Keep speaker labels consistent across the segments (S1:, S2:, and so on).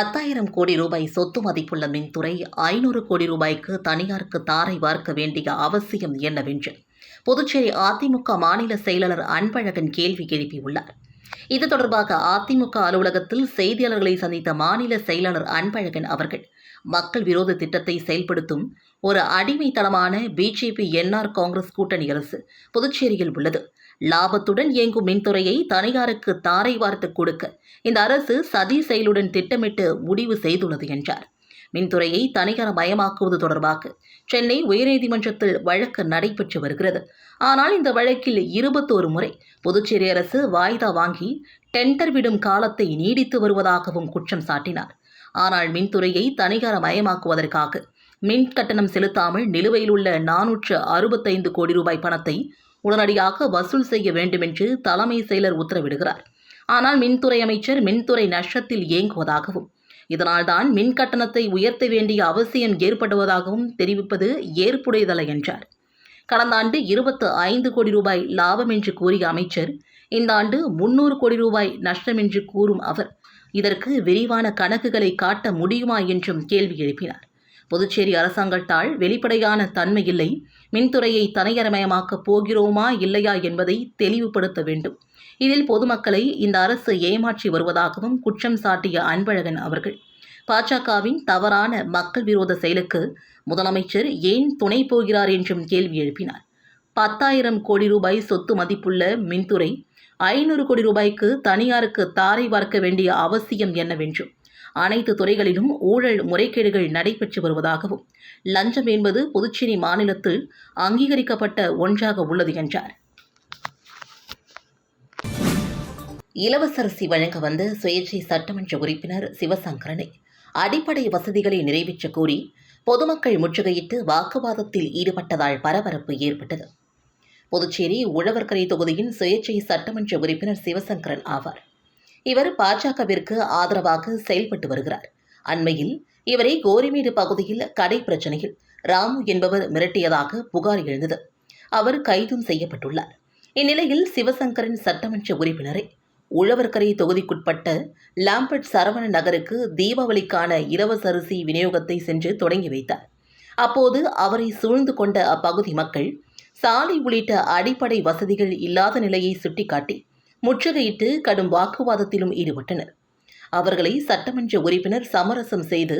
S1: பத்தாயிரம் கோடி ரூபாய் சொத்து மதிப்புள்ள மின்துறை ஐநூறு கோடி ரூபாய்க்கு தனியாருக்கு தாரை வார்க்க வேண்டிய அவசியம் என்னவென்று புதுச்சேரி அதிமுக மாநில செயலாளர் அன்பழகன் கேள்வி எழுப்பியுள்ளார். இது தொடர்பாக அதிமுக அலுவலகத்தில் செய்தியாளர்களை சந்தித்த மாநில செயலாளர் அன்பழகன் அவர்கள் மக்கள் விரோத திட்டத்தை செயல்படுத்தும் ஒரு அடிமைத்தனமான பிஜேபி என்ஆர் காங்கிரஸ் கூட்டணி அரசு புதுச்சேரியில் உள்ளது. லாபத்துடன் இயங்கும் மின்துறையை தனியாருக்கு தாரை வார்த்து கொடுக்க இந்த அரசு சதி செயலுடன் திட்டமிட்டு முடிவு செய்துள்ளது என்றார். மின்துறையை தனியார் மயமாக்குவது தொடர்பாக சென்னை உயர்நீதிமன்றத்தில் வழக்கு நடைபெற்று வருகிறது. ஆனால் இந்த வழக்கில் இருபத்தோரு முறை புதுச்சேரி அரசு வாய்தா வாங்கி டெண்டர் விடும் காலத்தை நீடித்து வருவதாகவும் குற்றம் சாட்டினார். ஆனால் மின்துறையை தனியார் மயமாக்குவதற்காக மின் கட்டணம் செலுத்தாமல் நிலுவையில் உள்ள நானூற்று அறுபத்தைந்து கோடி ரூபாய் பணத்தை உடனடியாக வசூல் செய்ய வேண்டுமென்று தலைமை செயலர் உத்தரவிடுகிறார். ஆனால் மின்துறை அமைச்சர் மின்துறை நஷ்டத்தில் இயங்குவதாகவும் இதனால்தான் மின் கட்டணத்தை உயர்த்த வேண்டிய அவசியம் ஏற்படுவதாகவும் தெரிவிப்பது ஏற்புடையதல்ல என்றார். கடந்த ஆண்டு இருபத்து ஐந்து கோடி ரூபாய் லாபம் என்று கூறிய அமைச்சர் இந்த ஆண்டு முன்னூறு கோடி ரூபாய் நஷ்டம் என்று கூறும் அவர் இதற்கு விரிவான கணக்குகளை காட்ட முடியுமா என்றும் கேள்வி எழுப்பினார். புதுச்சேரி அரசாங்கத்தால் வெளிப்படையான தன்மை இல்லை மின்துறையை தனியார்மயமாக்கப் போகிறோமா இல்லையா என்பதை தெளிவுபடுத்த வேண்டும். இதில் பொதுமக்களை இந்த அரசு ஏமாற்றி வருவதாகவும் குற்றம் சாட்டிய அன்பழகன் அவர்கள். பாஜகவின் தவறான மக்கள் விரோத செயலுக்கு முதலமைச்சர் ஏன் துணை போகிறார் என்றும் கேள்வி எழுப்பினார். பத்தாயிரம் கோடி ரூபாய் சொத்து மதிப்புள்ள மின்துறை ஐநூறு கோடி ரூபாய்க்கு தனியாருக்கு தாரை வார்க்க வேண்டிய அவசியம் என்னவென்றும் அனைத்து துறைகளிலும் ஊழல் முறைகேடுகள் நடைபெற்று வருவதாகவும் லஞ்சம் என்பது புதுச்சேரி மாநிலத்தில் அங்கீகரிக்கப்பட்ட ஒன்றாக உள்ளது என்றார். இலவச அரிசி வழங்க வந்த சுயேட்சை சட்டமன்ற உறுப்பினர் சிவசங்கரனை அடிப்படை வசதிகளை நிறைவேற்ற கோரி பொதுமக்கள் முற்றுகையிட்டு வாக்குவாதத்தில் ஈடுபட்டதால் பரபரப்பு ஏற்பட்டது. புதுச்சேரி உழவர்கரை தொகுதியின் சுயேட்சை சட்டமன்ற உறுப்பினர் சிவசங்கரன் ஆவார். இவர் பாஜகவிற்கு ஆதரவாக செயல்பட்டு வருகிறார். அண்மையில் இவரை கோரிமேடு பகுதியில் கடை பிரச்சனையில் ராமு என்பவர் மிரட்டியதாக புகார் எழுந்தது. அவர் கைதும் செய்யப்பட்டுள்ளார். இந்நிலையில் சிவசங்கரின் சட்டமன்ற உறுப்பினரை உழவர்கரை தொகுதிக்குட்பட்ட லாம்பர்ட் சரவண நகருக்கு தீபாவளிக்கான இலவச அரிசி விநியோகத்தை சென்று தொடங்கி வைத்தார். அப்போது அவரை சூழ்ந்து கொண்ட அப்பகுதி மக்கள் சாலை உள்ளிட்ட அடிப்படை வசதிகள் இல்லாத நிலையை சுட்டிக்காட்டி முற்றுகையிட்டு கடும் வாக்குவாதத்திலும் ஈடுபட்டனர். அவர்களை சட்டமன்ற உறுப்பினர் சமரசம் செய்து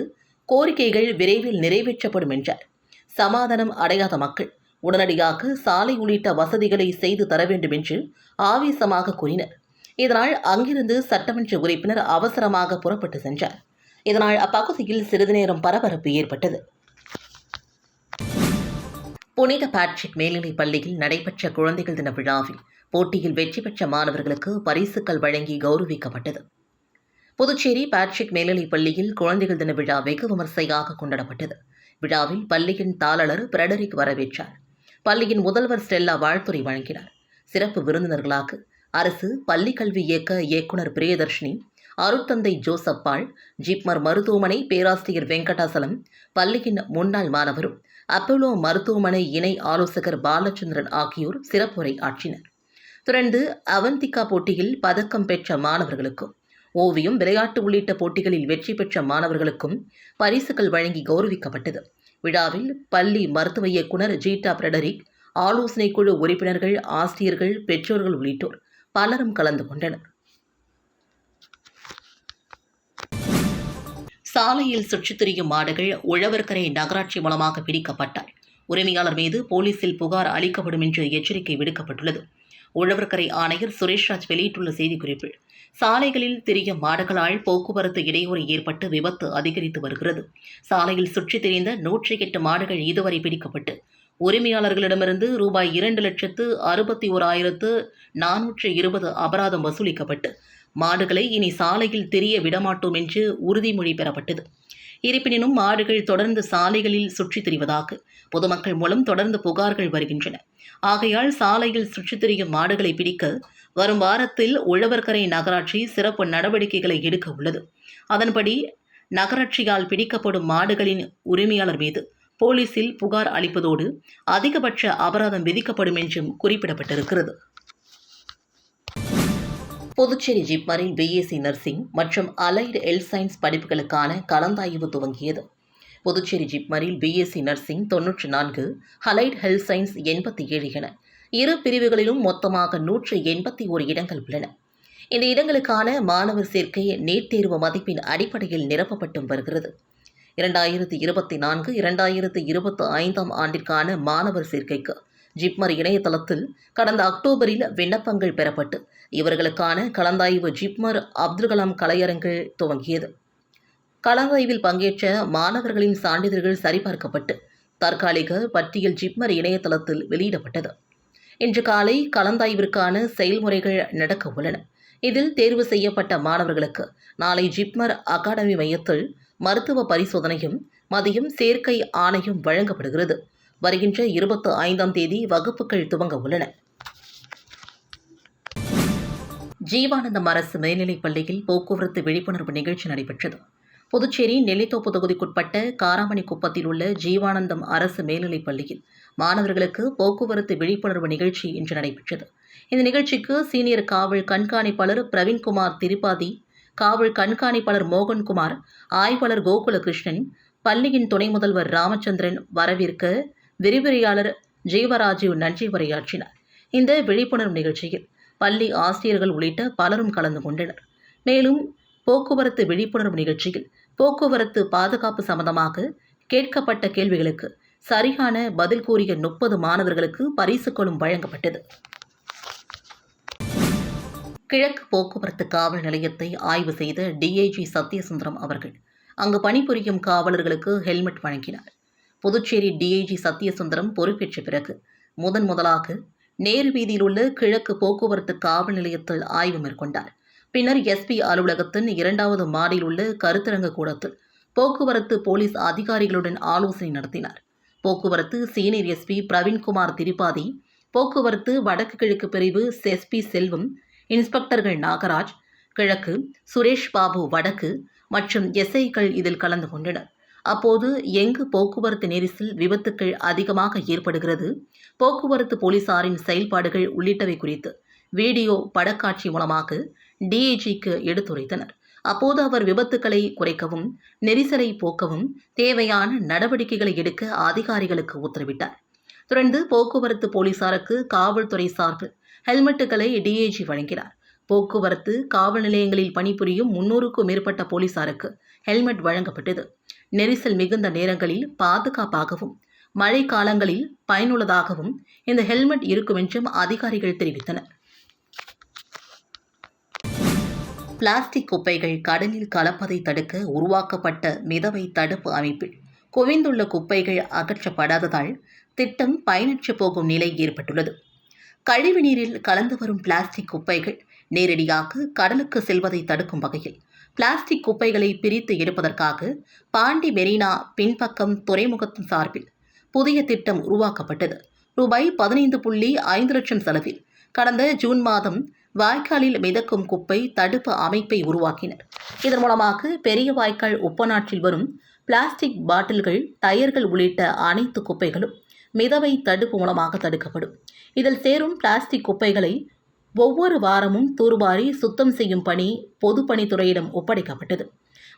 S1: கோரிக்கைகள் விரைவில் நிறைவேற்றப்படும் என்றார். சமாதானம் அடையாத மக்கள் உடனடியாக சாலை உள்ளிட்ட வசதிகளை செய்து தர வேண்டும் என்று ஆவேசமாக கூறினர். இதனால் அங்கிருந்து சட்டமன்ற உறுப்பினர் அவசரமாக புறப்பட்டு சென்றார். இதனால் அப்பகுதியில் சிறிது நேரம் பரபரப்பு ஏற்பட்டது. புனித பேட்ரிக் மேல்நிலைப் பள்ளியில் நடைபெற்ற குழந்தைகள் தின விழாவில் போட்டியில் வெற்றி பெற்ற மாணவர்களுக்கு பரிசுகள் வழங்கி கௌரவிக்கப்பட்டது. புதுச்சேரி பேட்ரிக் மேல்நிலைப் பள்ளியில் குழந்தைகள் தின விழா வெகு விமர்சையாக கொண்டாடப்பட்டது. விழாவில் பள்ளியின் தாளர் பிரடரிக் வரவேற்றார். பள்ளியின் முதல்வர் ஸ்டெல்லா வாழ்த்துறை வழங்கினார். சிறப்பு விருந்தினர்களாக அரசு பள்ளிக்கல்வி இயக்க இயக்குனர் பிரியதர்ஷினி அருட்தந்தை ஜோசப்பாள் ஜிப்மர் மருத்துவமனை பேராசிரியர் வெங்கடாசலம் பள்ளியின் முன்னாள் மாணவரும் அப்போலோ மருத்துவமனை இணை ஆலோசகர் பாலச்சந்திரன் ஆகியோர் சிறப்புரை ஆற்றினர். திரண்டு அவந்திகா போட்டியில் பதக்கம் பெற்ற மாணவர்களுக்கும் ஓவியம் விளையாட்டு உள்ளிட்ட போட்டிகளில் வெற்றி பெற்ற மாணவர்களுக்கும் பரிசுகள் வழங்கி கௌரவிக்கப்பட்டது. விழாவில் பள்ளி மருத்துவ இயக்குனர் ஜீட்டா பிரடரிக் ஆலோசனை குழு உறுப்பினர்கள் ஆசிரியர்கள் பெற்றோர்கள் உள்ளிட்டோர் பலரும் கலந்து கொண்டனர். சாலையில் சுற்றித் திரியும் மாடுகள் உழவர்கரை நகராட்சி மூலமாக பிடிக்கப்பட்டால் உரிமையாளர் மீது போலீசில் புகார் அளிக்கப்படும் என்று எச்சரிக்கை விடுக்கப்பட்டுள்ளது. உழவர்கரை ஆணையர் சுரேஷ்ராஜ் வெளியிட்டுள்ள செய்திக்குறிப்பில் சாலைகளில் திரியும் மாடுகளால் போக்குவரத்து இடையூறு ஏற்பட்டு விபத்து அதிகரித்து வருகிறது. சாலையில் சுற்றித் திரிந்த நூற்றி எட்டு மாடுகள் இதுவரை பிடிக்கப்பட்டு உரிமையாளர்களிடமிருந்து ரூபாய் இரண்டு லட்சத்து அறுபத்தி ஓராயிரத்து நானூற்று இருபது அபராதம் வசூலிக்கப்பட்டு மாடுகளை இனி சாலையில் தெரிய விடமாட்டோம் என்று உறுதிமொழி பெறப்பட்டது. இருப்பினும் மாடுகள் தொடர்ந்து சாலைகளில் சுற்றித் திரிவதாக பொதுமக்கள் மூலம் தொடர்ந்து புகார்கள் வருகின்றன. ஆகையால் சாலையில் சுற்றித் திரியும் மாடுகளை பிடிக்க வரும் வாரத்தில் உழவர்கரை நகராட்சி சிறப்பு நடவடிக்கைகளை எடுக்க உள்ளது. அதன்படி நகராட்சியால் பிடிக்கப்படும் மாடுகளின் உரிமையாளர் மீது போலீசில் புகார் அளிப்பதோடு அதிகபட்ச அபராதம் விதிக்கப்படும் என்றும் குறிப்பிடப்பட்டிருக்கிறது. புதுச்சேரி ஜிப்மரில் பிஎஸ்சி நர்சிங் மற்றும் அலைடு ஹெல்த் சயின்ஸ் படிப்புகளுக்கான கலந்தாய்வு துவங்கியது. புதுச்சேரி ஜிப்மரில் பிஎஸ்சி நர்சிங் தொன்னூற்றி நான்கு அலைட் ஹெல்த் சயின்ஸ் எண்பத்தி ஏழு என இரு பிரிவுகளிலும் மொத்தமாக நூற்று எண்பத்தி ஒரு இடங்கள் உள்ளன. இந்த இடங்களுக்கான மாணவர் சேர்க்கை நீட் தேர்வு மதிப்பின் அடிப்படையில் நிரப்பப்பட்டும் வருகிறது. இரண்டாயிரத்தி இருபத்தி நான்கு இரண்டாயிரத்தி இருபத்தி ஐந்தாம் ஆண்டிற்கான மாணவர் சேர்க்கைக்கு ஜிப்மர் இணையதளத்தில் கடந்த அக்டோபரில் விண்ணப்பங்கள் பெறப்பட்டு இவர்களுக்கான கலந்தாய்வு ஜிப்மர் அப்துல் கலாம் கலையரங்கில் துவங்கியது. கலந்தாய்வில் பங்கேற்ற மாணவர்களின் சான்றிதழ்கள் சரிபார்க்கப்பட்டு தற்காலிக பட்டியல் ஜிப்மர் இணையதளத்தில் வெளியிடப்பட்டது. இன்று காலை கலந்தாய்விற்கான செயல்முறைகள் நடக்க உள்ளன. இதில் தேர்வு செய்யப்பட்ட மாணவர்களுக்கு நாளை ஜிப்மர் அகாடமி மையத்தில் மருத்துவ பரிசோதனையும் மதியம் சேர்க்கை ஆணையும் வழங்கப்படுகிறது. வருகின்ற இருபத்தி ஐந்தாம் தேதி வகுப்புகள் துவங்க உள்ளன. ஜீவானந்தம் அரசு மேல்நிலைப் பள்ளியில் போக்குவரத்து விழிப்புணர்வு நிகழ்ச்சி நடைபெற்றது. புதுச்சேரி நெல்லித்தோப்பு தொகுதிக்குட்பட்ட காராமணி குப்பத்தில் உள்ள ஜீவானந்தம் அரசு மேல்நிலைப் பள்ளியில் மாணவர்களுக்கு போக்குவரத்து விழிப்புணர்வு நிகழ்ச்சி இன்று நடைபெற்றது. இந்த நிகழ்ச்சிக்கு சீனியர் காவல் கண்காணிப்பாளர் பிரவீன்குமார் திரிபாதி காவல் கண்காணிப்பாளர் மோகன்குமார் ஆய்வாளர் கோகுலகிருஷ்ணன் பள்ளியின் துணை முதல்வர் ராமச்சந்திரன் வரவேற்க விரிவுரையாளர் ஜீவராஜீவ் நன்றி உரையாற்றினார். இந்த விழிப்புணர்வு நிகழ்ச்சியில் பள்ளி ஆசிரியர்கள் உள்ளிட்ட பலரும் கலந்து கொண்டனர். மேலும் போக்குவரத்து விழிப்புணர்வு நிகழ்ச்சியில் போக்குவரத்து பாதுகாப்பு சம்பந்தமாக கேட்கப்பட்ட கேள்விகளுக்கு சரியான பதில் கூறிய முப்பது மாணவர்களுக்கு பரிசுகளும் வழங்கப்பட்டது. கிழக்கு போக்குவரத்து காவல் நிலையத்தை ஆய்வு செய்த டிஐஜி சத்யசுந்தரம் அவர்கள் அங்கு பணிபுரியும் காவலர்களுக்கு ஹெல்மெட் வழங்கினார். புதுச்சேரி டிஐஜி சத்யசுந்தரம் பொறுப்பேற்ற பிறகு முதன் முதலாக நேரு வீதியில் உள்ள கிழக்கு போக்குவரத்து காவல் நிலையத்தில் ஆய்வு மேற்கொண்டார். பின்னர் எஸ்பி அலுவலகத்தின் இரண்டாவது மாடியில் உள்ள கருத்தரங்க கூடத்தில் போக்குவரத்து போலீஸ் அதிகாரிகளுடன் ஆலோசனை நடத்தினார். போக்குவரத்து சீனியர் எஸ்பி பிரவீன்குமார் திரிபாதி போக்குவரத்து வடக்கு கிழக்கு பிரிவு எஸ்பி செல்வம் இன்ஸ்பெக்டர்கள் நாகராஜ் கிழக்கு சுரேஷ் பாபு வடக்கு மற்றும் எஸ்ஐக்கள் இதில் கலந்து கொண்டனர். அப்போது எங்கு போக்குவரத்து நெரிசல் விபத்துக்கள் அதிகமாக ஏற்படுகிறது? போக்குவரத்து போலீசாரின் செயல்பாடுகள் உள்ளிட்டவை குறித்து வீடியோ படக்காட்சி மூலமாக டிஐஜிக்கு எடுத்துரைத்தனர். அப்போது அவர் விபத்துக்களை குறைக்கவும் நெரிசலை போக்கவும் தேவையான நடவடிக்கைகளை எடுக்க அதிகாரிகளுக்கு உத்தரவிட்டார். தொடர்ந்து போக்குவரத்து போலீசாருக்கு காவல்துறை சார்பில் ஹெல்மெட்டுகளை டிஏஜி வழங்கினார். போக்குவரத்து காவல் நிலையங்களில் பணிபுரியும் முன்னூறுக்கும் மேற்பட்ட போலீசாருக்கு ஹெல்மெட் வழங்கப்பட்டது. நெரிசல் மிகுந்த நேரங்களில் பாதுகாப்பாகவும் மழை காலங்களில் பயனுள்ளதாகவும் இந்த ஹெல்மெட் இருக்கும் என்றும் அதிகாரிகள் தெரிவித்தனர். பிளாஸ்டிக் குப்பைகள் கடலில் கலப்பதை தடுக்க உருவாக்கப்பட்ட மிதவை தடுப்பு அமைப்பில் குவிந்துள்ள குப்பைகள் அகற்றப்படாததால் திட்டம் பயனற்று போகும் நிலை ஏற்பட்டுள்ளது. கழிவுநீரில் கலந்து வரும் பிளாஸ்டிக் குப்பைகள் நேரடியாக கடலுக்கு செல்வதை தடுக்கும் வகையில் பிளாஸ்டிக் குப்பைகளை பிரித்து எடுப்பதற்காக பாண்டி மெரினா பின்பக்கம் துறைமுகத்தின் சார்பில் புதிய திட்டம் உருவாக்கப்பட்டது. ரூபாய் பதினைந்து புள்ளி ஐந்து லட்சம் செலவில் கடந்த ஜூன் மாதம் வாய்க்காலில் மிதக்கும் குப்பை தடுப்பு அமைப்பை உருவாக்கினர். இதன் மூலமாக பெரிய வாய்க்கால் உப்பநாட்டில் வரும் பிளாஸ்டிக் பாட்டில்கள் டயர்கள் உள்ளிட்ட அனைத்து குப்பைகளும் மிதவை தடுப்பு மூலமாக தடுக்கப்படும். இதில் சேரும் பிளாஸ்டிக் குப்பைகளை ஒவ்வொரு வாரமும் தூர்வாரி சுத்தம் செய்யும் பணி பொதுப்பணித்துறையிடம் ஒப்படைக்கப்பட்டது.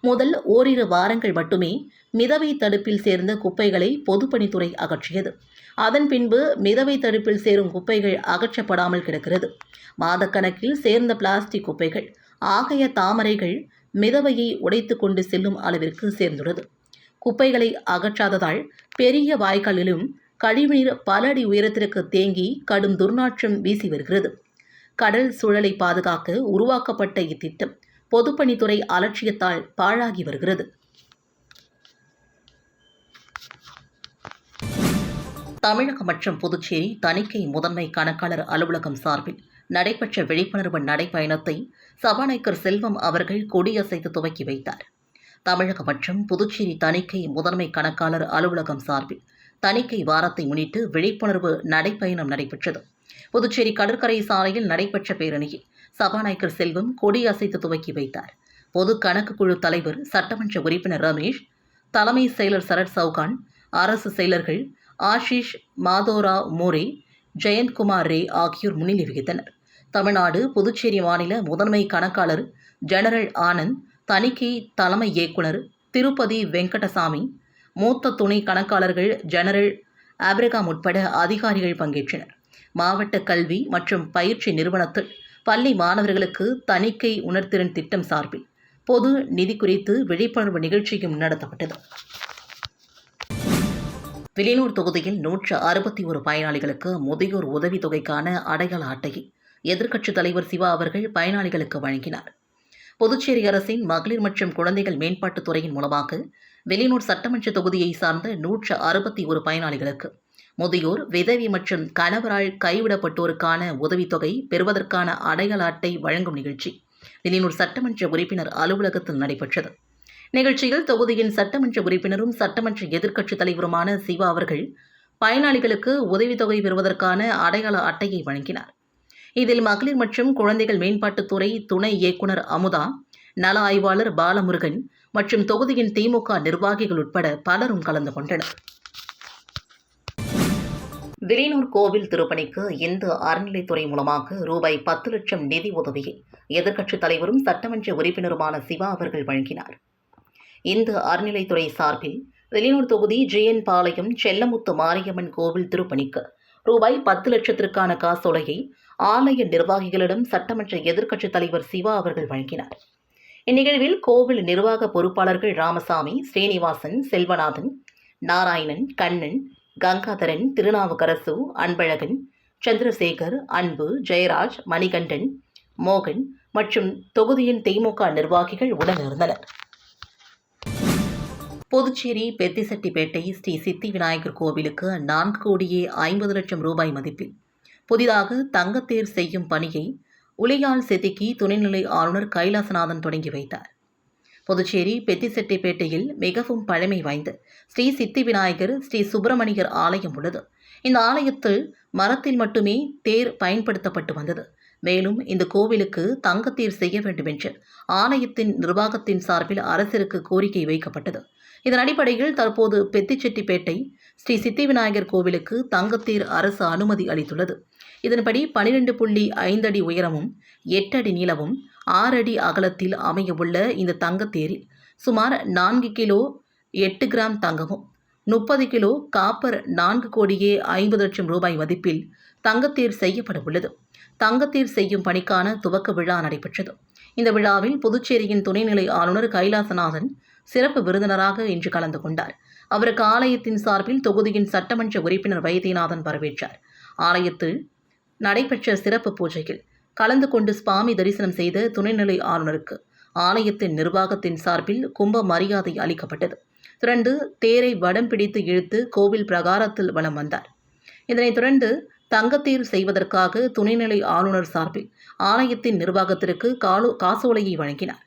S1: முதல் ஓரிரு வாரங்கள் மட்டுமே மிதவை தடுப்பில் சேர்ந்த குப்பைகளை பொதுப்பணித்துறை அகற்றியது. அதன் பின்பு மிதவை தடுப்பில் சேரும் குப்பைகள் அகற்றப்படாமல் கிடக்கிறது. மாதக்கணக்கில் சேர்ந்த பிளாஸ்டிக் குப்பைகள் ஆகைய தாமரைகள் மிதவையை உடைத்து கொண்டு செல்லும் அளவிற்கு சேர்ந்துள்ளது. குப்பைகளை அகற்றாததால் பெரிய வாய்க்காலிலும் கழிவுநீர் பல அடி உயரத்திற்கு தேங்கி கடும் துர்நாற்றம் வீசி வருகிறது. கடல் சூழலை பாதுகாக்க உருவாக்கப்பட்ட இத்திட்டம் பொதுப்பணித்துறை அலட்சியத்தால் பாழாகி வருகிறது. தமிழகம் மற்றும் புதுச்சேரி தணிக்கை முதன்மை கணக்காளர் அலுவலகம் சார்பில் நடைபெற்ற விழிப்புணர்வு நடைப்பயணத்தை சபாநாயகர் செல்வம் அவர்கள் கொடியசைத்து துவக்கி வைத்தார். தமிழகம் மற்றும் புதுச்சேரி தணிக்கை முதன்மை கணக்காளர் அலுவலகம் சார்பில் தணிக்கை வாரத்தை முன்னிட்டு விழிப்புணர்வு நடைப்பயணம் நடைபெற்றது. புதுச்சேரி கடற்கரை சாலையில் நடைபெற்ற பேரணியில் சபாநாயகர் செல்வம் கொடியசைத்து துவக்கி வைத்தார். பொது கணக்கு குழு தலைவர் சட்டமன்ற உறுப்பினர் ரமேஷ் தலைமை செயலர் சரத் சவுகான் அரசு செயலர்கள் ஆஷிஷ் மாதோரா மோரே ஜெயந்த்குமார் ரே ஆகியோர் முன்னிலை வகித்தனர். தமிழ்நாடு புதுச்சேரி மாநில முதன்மை கணக்காளர் ஜெனரல் ஆனந்த் தணிக்கை தலைமை இயக்குனர் திருப்பதி வெங்கடசாமி மூத்த துணை கணக்காளர்கள் ஜெனரல் ஆப்ரகாம் உட்பட அதிகாரிகள் பங்கேற்றனர். மாவட்ட கல்வி மற்றும் பயிற்சி நிறுவனத்தில் பள்ளி மாணவர்களுக்கு தணிக்கை உணர்திறன் திட்டம் சார்பில் பொது நிதி குறித்து விழிப்புணர்வு நிகழ்ச்சியும் நடத்தப்பட்டது. விலையூர் தொகுதியில் நூற்று அறுபத்தி ஒரு பயனாளிகளுக்கு முதியோர் உதவித்தொகைக்கான அடையாள அட்டையை எதிர்க்கட்சித் தலைவர் சிவா அவர்கள் பயனாளிகளுக்கு வழங்கினார். புதுச்சேரி அரசின் மகளிர் மற்றும் குழந்தைகள் மேம்பாட்டுத் துறையின் மூலமாக வெளியூர் சட்டமன்ற தொகுதியை சார்ந்த நூற்று அறுபத்தி ஒரு பயனாளிகளுக்கு முதியோர் விதவி மற்றும் கணவரால் கைவிடப்பட்டோருக்கான உதவித்தொகை பெறுவதற்கான அடையாள அட்டை வழங்கும் நிகழ்ச்சி. வெளியூர் சட்டமன்ற உறுப்பினர் அலுவலகத்தில் நடைபெற்றது. நிகழ்ச்சியில் தொகுதியின் சட்டமன்ற உறுப்பினரும் சட்டமன்ற எதிர்க்கட்சித் தலைவருமான சிவா அவர்கள் பயனாளிகளுக்கு உதவித்தொகை பெறுவதற்கான அடையாள அட்டையை வழங்கினார். இதில் மகளிர் மற்றும் குழந்தைகள் மேம்பாட்டுத்துறை துணை இயக்குனர் அமுதா நல ஆய்வாளர் பாலமுருகன் மற்றும் தொகுதியின் திமுக நிர்வாகிகள் உட்பட பலரும் கலந்து கொண்டனர். விலையூர் கோவில் திருப்பணிக்கு இந்து அறநிலைத்துறை மூலமாக ரூபாய் பத்து லட்சம் நிதி உதவியை எதிர்க்கட்சித் தலைவரும் சட்டமன்ற உறுப்பினருமான சிவா அவர்கள் வழங்கினார். இந்து அறநிலைத்துறை சார்பில் வெளியூர் தொகுதி ஜிஎன் பாளையம் செல்லமுத்து மாரியம்மன் கோவில் திருப்பணிக்கு ரூபாய் பத்து லட்சத்திற்கான காசோலையை ஆலய நிர்வாகிகளிடம் சட்டமன்ற எதிர்க்கட்சித் தலைவர் சிவா அவர்கள் வழங்கினார். இந்நிகழ்வில் கோவில் நிர்வாக பொறுப்பாளர்கள் ராமசாமி ஸ்ரீனிவாசன் செல்வநாதன் நாராயணன் கண்ணன் கங்காதரன் திருநாவுக்கரசு அன்பழகன் சந்திரசேகர் அன்பு ஜெயராஜ் மணிகண்டன் மோகன் மற்றும் தொகுதியின் திமுக நிர்வாகிகள் உடனிருந்தனர் புதுச்சேரி பெத்திசெட்டிப்பேட்டை ஸ்ரீ சித்தி விநாயகர் கோவிலுக்கு நான்கு கோடியே ஐம்பது லட்சம் ரூபாய் மதிப்பில் புதிதாக தங்கத்தேர் செய்யும் பணியை உளியால் செதுக்கி துணைநிலை ஆளுநர் கைலாசநாதன் தொடங்கி வைத்தார். புதுச்சேரி பெத்திசெட்டிப்பேட்டையில் மிகவும் பழமை வாய்ந்த ஸ்ரீ சித்தி விநாயகர் ஸ்ரீ சுப்பிரமணியர் ஆலயம் உள்ளது. இந்த ஆலயத்தில் மரத்தில் மட்டுமே தேர் பயன்படுத்தப்பட்டு வந்தது. மேலும் இந்த கோவிலுக்கு தங்கத்தீர் செய்ய வேண்டும் என்று ஆலயத்தின் நிர்வாகத்தின் சார்பில் அரசிற்கு கோரிக்கை வைக்கப்பட்டது. இதன் அடிப்படையில் தற்போது பெத்திச்செட்டிப்பேட்டை ஸ்ரீ சித்தி விநாயகர் கோவிலுக்கு தங்கத்தீர் அரசு அனுமதி அளித்துள்ளது. இதன்படி பனிரெண்டு புள்ளி ஐந்து அடி உயரமும் எட்டு அடி நீளமும் ஆறு அடி அகலத்தில் அமையவுள்ள இந்த தங்கத்தேரில் சுமார் நான்கு கிலோ எட்டு கிராம் தங்கமும் முப்பது கிலோ காப்பர் நான்கு கோடியே ஐம்பது லட்சம் ரூபாய் மதிப்பில் தங்கத்தேர் செய்யப்பட உள்ளது தங்கத்தேர் செய்யும் பணிக்கான துவக்க விழா நடைபெற்றது. இந்த விழாவில் புதுச்சேரியின் துணைநிலை ஆளுநர் கைலாசநாதன் சிறப்பு விருந்தினராக இன்று கலந்து கொண்டார். அவருக்கு ஆலயத்தின் சார்பில் தொகுதியின் சட்டமன்ற உறுப்பினர் வைத்தியநாதன் வரவேற்றார். ஆலயத்தில் நடைபெற்ற சிறப்பு பூஜையில் கலந்து கொண்டு சுவாமி தரிசனம் செய்த துணைநிலை ஆளுநருக்கு ஆலயத்தின் நிர்வாகத்தின் சார்பில் கும்ப மரியாதை அளிக்கப்பட்டது. தொடர்ந்து தேரை வடம் பிடித்து இழுத்து கோவில் பிரகாரத்தில் வலம் வந்தார். இதனைத் தொடர்ந்து தங்கத்தேர் செய்வதற்காக துணைநிலை ஆளுநர் சார்பில் ஆலயத்தின் நிர்வாகத்திற்கு காலோ காசோலையை வழங்கினார்.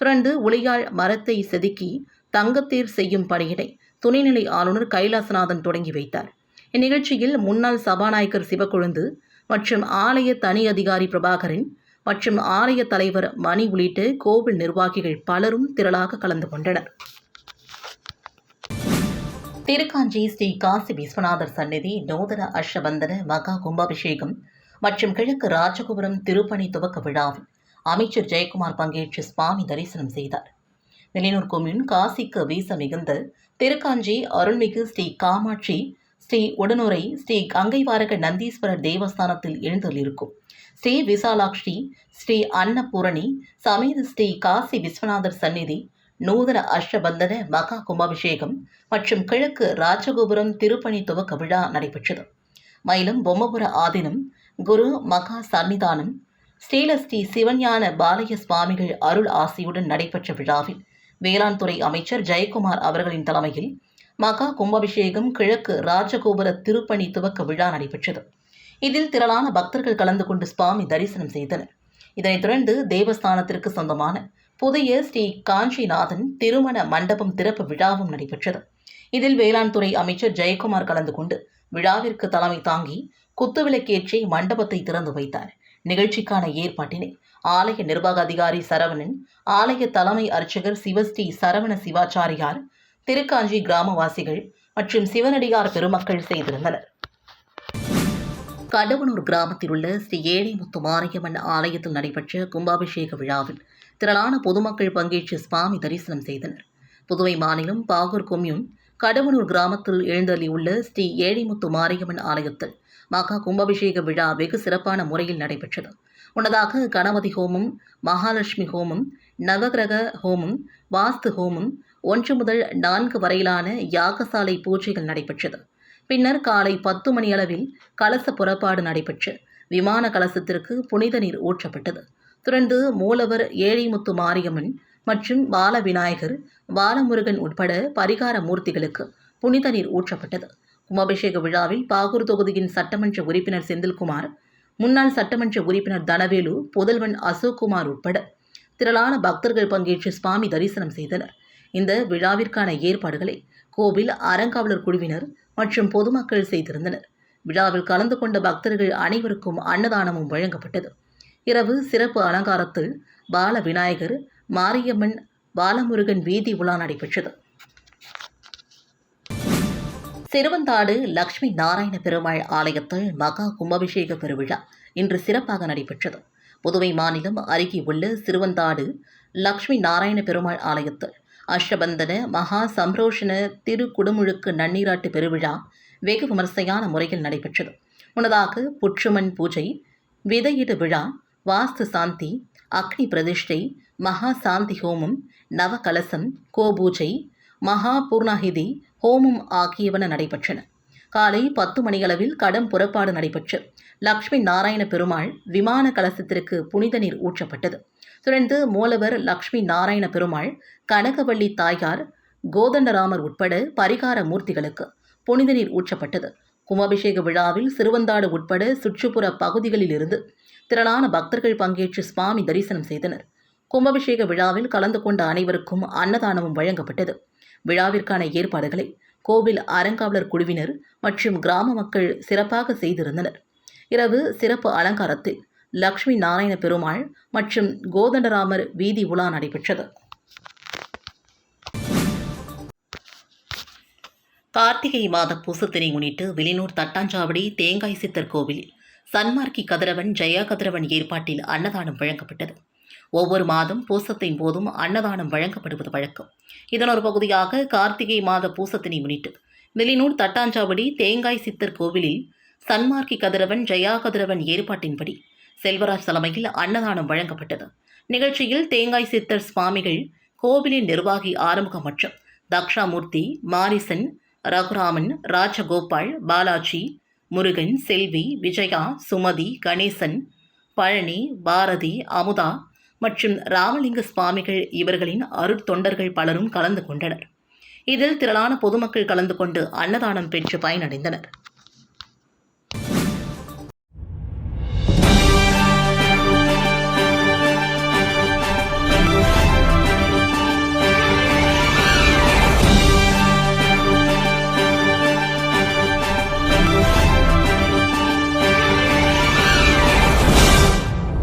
S1: தொடர்ந்து உளியால் மரத்தை செதுக்கி தங்கத்தேர் செய்யும் பணியினை துணைநிலை ஆளுநர் கைலாசநாதன் தொடங்கி வைத்தார். இந்நிகழ்ச்சியில் முன்னாள் சபாநாயகர் சிவக்கொழுந்து மற்றும் ஆலய தனி அதிகாரி பிரபாகரன் மற்றும் ஆலய தலைவர் மணி உள்ளிட்ட கோவில் நிர்வாகிகள் பலரும் திரளாக கலந்து கொண்டனர். திருக்காஞ்சி ஸ்ரீ காசி விஸ்வநாதர் சந்நிதி நூதன அஷ்டபந்தன மகா கும்பாபிஷேகம் மற்றும் கிழக்கு ராஜகோபுரம் திருப்பணி துவக்க விழாவில் அமைச்சர் ஜெயக்குமார் பங்கேற்று சுவாமி தரிசனம் செய்தார். வெளியூர் கொம்யூன் காசிக்கு வீச மிகுந்த திருக்காஞ்சி அருள்மிகு ஸ்ரீ காமாட்சி ஸ்ரீ உடனுரை ஸ்ரீ கங்கைவாரக நந்தீஸ்வரர் தேவஸ்தானத்தில் எழுந்தள்ளிருக்கும் ஸ்ரீ விசாலாக்ஷி ஸ்ரீ அன்னபூரணி சமேத ஸ்ரீ காசி விஸ்வநாதர் சந்நிதி நூதன அஷ்டபந்தன மகா கும்பாபிஷேகம் மற்றும் கிழக்கு ராஜகோபுரம் திருப்பணி துவக்க விழா நடைபெற்றது. மேலும் பொம்மபுர ஆதீனம் குரு மகா சன்னிதானம் ஸ்ரீலஸ்ரீ சிவஞான பாலய சுவாமிகள் அருள் ஆசியுடன் நடைபெற்ற விழாவில் வேளாண் துறை அமைச்சர் ஜெயக்குமார் அவர்களின் தலைமையில் மகா கும்பாபிஷேகம் கிழக்கு ராஜகோபுர திருப்பணி துவக்க விழா நடைபெற்றது. இதில் திரளான பக்தர்கள் கலந்து கொண்டு சுவாமி தரிசனம் செய்தனர். இதனைத் தொடர்ந்து தேவஸ்தானத்திற்கு சொந்தமான புதிய ஸ்ரீ காஞ்சிநாதன் திருமண மண்டபம் திறப்பு விழாவும் நடைபெற்றது. இதில் வேளாண் துறை அமைச்சர் ஜெயக்குமார் கலந்து கொண்டு விழாவிற்கு தலைமை தாங்கி குத்துவிளக்கேற்றி மண்டபத்தை திறந்து வைத்தார். நிகழ்ச்சிக்கான ஏற்பாட்டினை ஆலய நிர்வாக அதிகாரி சரவணன் ஆலய தலைமை அர்ச்சகர் சிவஸ்ரீ சரவண சிவாச்சாரியார் திருக்காஞ்சி கிராமவாசிகள் மற்றும் சிவனடியார் பெருமக்கள் செய்திருந்தனர். கடவுனூர் கிராமத்தில் உள்ள ஸ்ரீ ஏழைமுத்து மாரியம்மன் ஆலயத்தில் நடைபெற்ற கும்பாபிஷேக விழாவில் திரளான பொதுமக்கள் பங்கேற்று சுவாமி தரிசனம் செய்தனர். புதுவை மாநிலம் பாகூர் கொம்யூன் கடவுனூர் கிராமத்தில் எழுந்தள்ளியுள்ள ஸ்ரீ ஏழைமுத்து மாரியம்மன் ஆலயத்தில் மகா கும்பாபிஷேக விழா வெகு சிறப்பான முறையில் நடைபெற்றது. முன்னதாக கணபதி ஹோமம் மகாலட்சுமி ஹோமம் நவகிரக ஹோமம் வாஸ்து ஹோமம் ஒன்று முதல் நான்கு வரையிலான யாகசாலை பூஜைகள் நடைபெற்றது. பின்னர் காலை பத்து மணியளவில் கலச புறப்பாடு நடைபெற்று விமான கலசத்திற்கு புனித நீர் ஊற்றப்பட்டது. தொடர்ந்து மூலவர் ஏழிமுத்து மாரியம்மன் மற்றும் பால விநாயகர் பாலமுருகன் உட்பட பரிகார மூர்த்திகளுக்கு புனித நீர் ஊற்றப்பட்டது. கும்பாபிஷேக விழாவில் பாகூர் தொகுதியின் சட்டமன்ற உறுப்பினர் செந்தில்குமார் முன்னாள் சட்டமன்ற உறுப்பினர் தனவேலு புதல்வன் அசோக்குமார் உட்பட திரளான பக்தர்கள் பங்கேற்று சுவாமி தரிசனம் செய்தனர். இந்த விழாவிற்கான ஏற்பாடுகளை கோவில் அறங்காவலர் குழுவினர் மற்றும் பொதுமக்கள் செய்திருந்தனர். விழாவில் கலந்து கொண்ட பக்தர்கள் அனைவருக்கும் அன்னதானமும் வழங்கப்பட்டது. இரவு சிறப்பு அலங்காரத்தில் பால விநாயகர் மாரியம்மன் பாலமுருகன் வீதி உலா நடைபெற்றது. சிறுவந்தாடு லக்ஷ்மி நாராயண பெருமாள் ஆலயத்தில் மகா கும்பாபிஷேக பெருவிழா இன்று சிறப்பாக நடைபெற்றது. புதுவை மாநிலம் அருகே உள்ள சிறுவந்தாடு லக்ஷ்மி நாராயண பெருமாள் ஆலயத்தில் அஷ்டபந்தன மகா சம்ரோஷண திருக்குடுமுழுக்கு நன்னீராட்டு பெருவிழா வெகு விமர்சையான முறையில் நடைபெற்றது. முன்னதாக புற்றுமண் பூஜை விதையிடு விழா வாஸ்து சாந்தி அக்னி பிரதிஷ்டை மகா சாந்தி ஹோமம் நவகலசம் கோபூஜை மகா பூர்ணாகிதி ஹோமம் ஆகியவன நடைபெற்றன. காலை பத்து மணியளவில் கடம் புறப்பாடு நடைபெற்று லக்ஷ்மி நாராயண பெருமாள் விமான கலசத்திற்கு புனித நீர் ஊற்றப்பட்டது. தொடர்ந்து மூலவர் லக்ஷ்மி நாராயண பெருமாள் கனகவள்ளி தாயார் கோதண்டராமர் உட்பட பரிகார மூர்த்திகளுக்கு புனித நீர் ஊற்றப்பட்டது. கும்பாபிஷேக விழாவில் சிறுவந்தாடு உட்பட சுற்றுப்புற பகுதிகளில் இருந்து திரளான பக்தர்கள் பங்கேற்று சுவாமி தரிசனம் செய்தனர். கும்பாபிஷேக விழாவில் கலந்து கொண்ட அனைவருக்கும் அன்னதானமும் வழங்கப்பட்டது. விழாவிற்கான ஏற்பாடுகளை கோவில் அறங்காவலர் குழுவினர் மற்றும் கிராம மக்கள் சிறப்பாக செய்திருந்தனர். இரவு சிறப்பு அலங்காரத்தில் லக்ஷ்மி நாராயண பெருமாள் மற்றும் கோதண்டராமர் வீதி உலா நடைபெற்றது. கார்த்திகை மாத பூசத்தினை முன்னிட்டு வெளியூர் தட்டாஞ்சாவடி தேங்காய் சித்தர் கோவிலில் சன்மார்க்கி கதிரவன் ஜெயா கதிரவன் ஏற்பாட்டில் அன்னதானம் வழங்கப்பட்டது. ஒவ்வொரு மாதம் பூசத்தின் போதும் அன்னதானம் வழங்கப்படுவது வழக்கம். இதன் ஒரு பகுதியாக கார்த்திகை மாத பூசத்தினை முன்னிட்டு வெளியூர் தட்டாஞ்சாவடி தேங்காய் சித்தர் கோவிலில் சன்மார்க்கி கதிரவன் ஜெயா கதிரவன் ஏற்பாட்டின்படி செல்வராஜ் தலைமையில் அன்னதானம் வழங்கப்பட்டது. நிகழ்ச்சியில் தேங்காய் சித்தர் சுவாமிகள் கோவிலின் நிர்வாகி ஆறுமுகம் மற்றும் தக்ஷாமூர்த்தி மாரிசன் ரகுராமன் ராஜகோபால் பாலாஜி முருகன் செல்வி விஜயா சுமதி கணேசன் பழனி பாரதி அமுதா மற்றும் ராமலிங்க சுவாமிகள் இவர்களின் அருட்தொண்டர்கள் பலரும் கலந்து கொண்டனர். இதில் திரளான பொதுமக்கள் கலந்து கொண்டு அன்னதானம் பெற்று பயனடைந்தனர்.